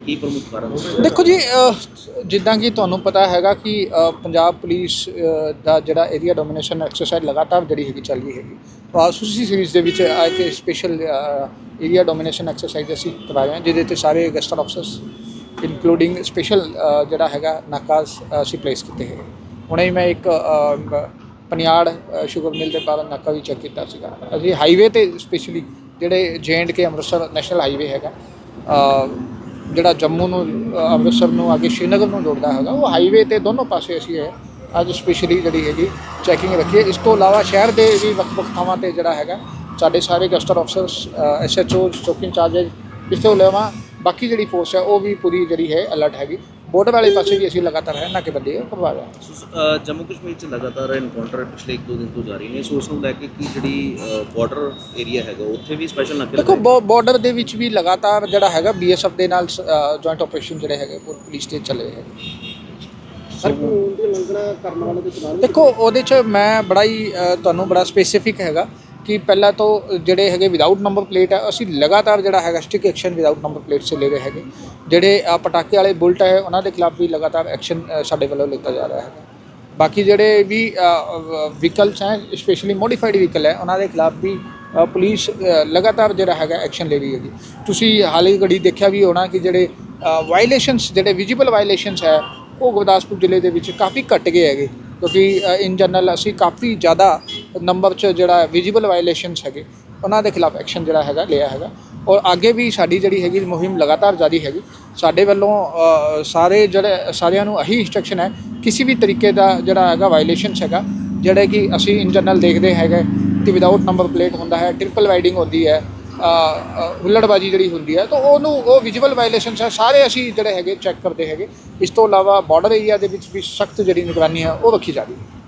ਕੀ ਪ੍ਰਮੁੱਖ ਕਾਰਨ ਦੇਖੋ ਜੀ ਅਹ, ਜਿੱਦਾਂ ਕਿ ਤੁਹਾਨੂੰ ਪਤਾ ਹੈਗਾ ਕਿ ਅਹ, ਪੰਜਾਬ ਪੁਲਿਸ ਅਹ, ਦਾ ਜਿਹੜਾ ਏਰੀਆ ਡੋਮੀਨੇਸ਼ਨ ਐਕਸਰਸਾਈਜ਼ ਲਗਾਤਾਰ ਜਿਹੜੀ ਹੈਗੀ ਚੱਲ ਰਹੀ ਹੈਗੀ। ਆਸੂਸੀ ਸੀਰੀਜ਼ ਦੇ ਵਿੱਚ ਆ ਕੇ ਸਪੈਸ਼ਲ ਏਰੀਆ ਡੋਮੀਨੇਸ਼ਨ ਐਕਸਰਸਾਈਜ਼ ਅਸੀਂ ਕਰਵਾ ਰਹੇ ਹਾਂ ਜਿਹਦੇ ਤੇ ਸਾਰੇ ਗਸਟਰ ਅਫਸਰਸ ਇਨਕਲੂਡਿੰਗ ਸਪੈਸ਼ਲ ਜਿਹੜਾ ਹੈਗਾ ਨਾਕਾਸ ਅਸੀਂ ਪਲੇਸ ਕੀਤੇ ਹੈਗੇ। ਹੁਣੇ ਹੀ ਮੈਂ ਇੱਕ ਅਹ, ਬ- ਪਨਿਆੜ ਅ, ਸ਼ੂਗਰ ਮਿਲ ਦੇ ਬਾਹਰ ਨਾਕਾ ਵੀ ਚੈੱਕ ਕੀਤਾ ਸੀਗਾ। ਅਸੀਂ ਹਾਈਵੇ ਤੇ ਸਪੈਸ਼ਲੀ ਜਿਹੜੇ ਜੈਂਡ ਕੇ ਅੰਮ੍ਰਿਤਸਰ ਨੈਸ਼ਨਲ ਹਾਈਵੇ ਹੈਗਾ ਅ, ਜਿਹੜਾ ਜੰਮੂ ਨੂੰ ਅੰਮ੍ਰਿਤਸਰ ਨੂੰ, ਅੱਗੇ ਸ਼੍ਰੀਨਗਰ ਨੂੰ ਜੋੜਦਾ ਹੈਗਾ, ਉਹ ਹਾਈਵੇ ਤੇ ਦੋਨੋਂ ਪਾਸੇ ਅਸੀਂ ਹੈ ਅੱਜ ਸਪੈਸ਼ਲੀ ਜਿਹੜੀ ਹੈਗੀ ਚੈਕਿੰਗ ਰੱਖੀ ਹੈ। ਇਸ ਤੋਂ ਇਲਾਵਾ ਸ਼ਹਿਰ ਦੇ ਵੀ ਵੱਖ-ਵੱਖ ਥਾਵਾਂ ਤੇ ਜਿਹੜਾ ਹੈਗਾ, ਸਾਡੇ ਸਾਰੇ ਗਸਟਰ ਅਫਸਰਸ ਐਸਐਚਓ ਚੌਕੀ ਇੰਚਾਰਜ ਇਸ ਤੋਂ ਇਲਾਵਾ ਬਾਕੀ ਜਿਹੜੀ ਫੋਰਸ ਹੈ, ਉਹ ਵੀ ਪੂਰੀ ਜਿਹੜੀ ਹੈ ਅਲਰਟ ਹੈਗੀ। ਬਾਰਡਰ ਵਾਲੇ ਪਾਸੇ ਵੀ ਅਸੀਂ ਲਗਾਤਾਰ ਹੈ ਨਾਕੇਬੰਦੀ ਕਰਵਾ ਰਹੇ ਹਾਂ। ਅ, ਜੰਮੂ ਕਸ਼ਮੀਰ ਚ ਲਗਾਤਾਰ ਐਨਕਾਊਂਟਰ ਪਿਛਲੇ 1-2 ਦਿਨ ਤੋਂ ਜਾਰੀ ਨੇ ਸੋ ਉਸ ਨੂੰ ਲੈ ਕੇ ਕੀ ਜਿਹੜੀ ਬਾਰਡਰ ਏਰੀਆ ਹੈਗਾ ਉੱਥੇ ਵੀ ਸਪੈਸ਼ਲ ਨਾਕੇ ਦੇਖੋ ਲਗਾਏ ਬਾਰਡਰ ਦੇ ਵਿੱਚ ਵੀ ਲਗਾਤਾਰ ਜਿਹੜਾ ਹੈਗਾ ਬੀਐਸਐਫ ਦੇ ਨਾਲ ਜੁਆਇੰਟ ਆਪਰੇਸ਼ਨ ਜਿਹੜੇ ਹੈਗੇ ਉਹ ਪੁਲਿਸ ਦੇ ਚੱਲੇ ਹੈਗੇ ਸਰ ਕਾਨੂੰਨ ਦੀ ਉਲੰਘਣਾ ਕਰਨ ਵਾਲੇ ਦੇ ਚਲਾਨ ਦੇਖੋ ਉਹਦੇ 'ਚ ਮੈਂ ਬੜਾ ਹੀ ਅ, ਤੁਹਾਨੂੰ ਬੜਾ ਸਪੈਸੀਫਿਕ ਹੈਗਾ। ਕਿ ਪਹਿਲਾਂ ਤੋਂ ਜਿਹੜੇ ਹੈਗੇ ਵਿਦਆਊਟ ਨੰਬਰ ਪਲੇਟ ਹੈ ਅਸੀਂ ਲਗਾਤਾਰ ਜਿਹੜਾ ਹੈਗਾ strict action without number plate ਸੇ ਲੈ ਰਹੇ ਹੈਗੇ। ਜਿਹੜੇ ਪਟਾਕੇ ਵਾਲੇ ਬੁਲਟ ਹੈ ਉਹਨਾਂ ਦੇ ਖਿਲਾਫ ਵੀ ਲਗਾਤਾਰ ਐਕਸ਼ਨ ਸਾਡੇ ਵੱਲੋਂ ਲਿੱਤਾ ਜਾ ਰਿਹਾ ਹੈਗਾ। ਬਾਕੀ ਜਿਹੜੇ ਵੀ ਵਹੀਕਲਸ ਹੈ ਸਪੈਸ਼ਲੀ ਮੋਡੀਫਾਈਡ ਵਹੀਕਲ ਹੈ, ਉਹਨਾਂ ਦੇ ਖਿਲਾਫ ਵੀ ਪੁਲਿਸ ਲਗਾਤਾਰ ਜਿਹੜਾ ਹੈਗਾ ਐਕਸ਼ਨ ਲੈ ਰਹੀ ਹੈਗੀ। ਤੁਸੀਂ ਹਾਲੇ ਘੜੀ ਦੇਖਿਆ ਵੀ ਹੋਣਾ ਕਿ ਜਿਹੜੇ ਵਾਇਲੇਸ਼ਨਸ ਜਿਹੜੇ ਵਿਜ਼ੀਬਲ ਵਾਇਲੇਸ਼ਨਸ ਹੈ, ਉਹ ਗੁਰਦਾਸਪੁਰ ਜ਼ਿਲ੍ਹੇ ਦੇ ਵਿੱਚ ਕਾਫੀ ਘਟ ਗਏ ਹੈਗੇ। ਕਿਉਂਕਿ ਇਨ ਜਨਰਲ ਅਸੀਂ ਕਾਫੀ ਜ਼ਿਆਦਾ ਨੰਬਰ 'ਚ ਜਿਹੜਾ ਵਿਜ਼ੀਬਲ ਵਾਇਲੇਸ਼ਨਸ ਹੈਗੇ, ਉਹਨਾਂ ਦੇ ਖਿਲਾਫ ਐਕਸ਼ਨ ਜਿਹੜਾ ਹੈਗਾ, ਲਿਆ ਹੈਗਾ। ਔਰ ਅੱਗੇ ਵੀ ਸਾਡੀ ਜਿਹੜੀ ਹੈਗੀ ਮੁਹਿੰਮ ਲਗਾਤਾਰ ਜਾਰੀ ਹੈਗੀ। ਸਾਡੇ ਵੱਲੋਂ ਸਾਰੇ ਜਿਹੜੇ, ਸਾਰਿਆਂ ਨੂੰ ਇਹੀ ਇੰਸਟਰਕਸ਼ਨ ਹੈ, ਕਿਸੇ ਵੀ ਤਰੀਕੇ ਦਾ ਜਿਹੜਾ ਹੈਗਾ ਵਾਇਲੇਸ਼ਨਸ ਹੈਗਾ, ਜਿਹੜੇ ਕਿ ਅਸੀਂ ਇਨ ਜਨਰਲ ਦੇਖਦੇ ਹੈਗੇ ਕਿ ਵਿਦਆਊਟ ਨੰਬਰ ਪਲੇਟ ਹੁੰਦਾ ਹੈ ਟ੍ਰਿਪਲ ਵਾਈਡਿੰਗ ਹੁੰਦੀ ਹੈ ਹੁੱਲੜਬਾਜੀ ਜਿਹੜੀ ਹੁੰਦੀ ਹੈ, ਤਾਂ ਉਹਨੂੰ, ਉਹ ਵਿਜ਼ੂਅਲ ਵਾਇਲੇਸ਼ਨਸ ਹੈ, ਸਾਰੇ ਅਸੀਂ ਜਿਹੜੇ ਹੈਗੇ ਚੈੱਕ ਕਰਦੇ ਹੈਗੇ। ਇਸ ਤੋਂ ਇਲਾਵਾ ਬਾਰਡਰ ਏਰੀਆ ਦੇ ਵਿੱਚ ਵੀ ਸਖਤ ਜਿਹੜੀ ਨਿਗਰਾਨੀ ਹੈ, ਉਹ ਰੱਖੀ ਜਾ ਰਹੀ ਹੈ।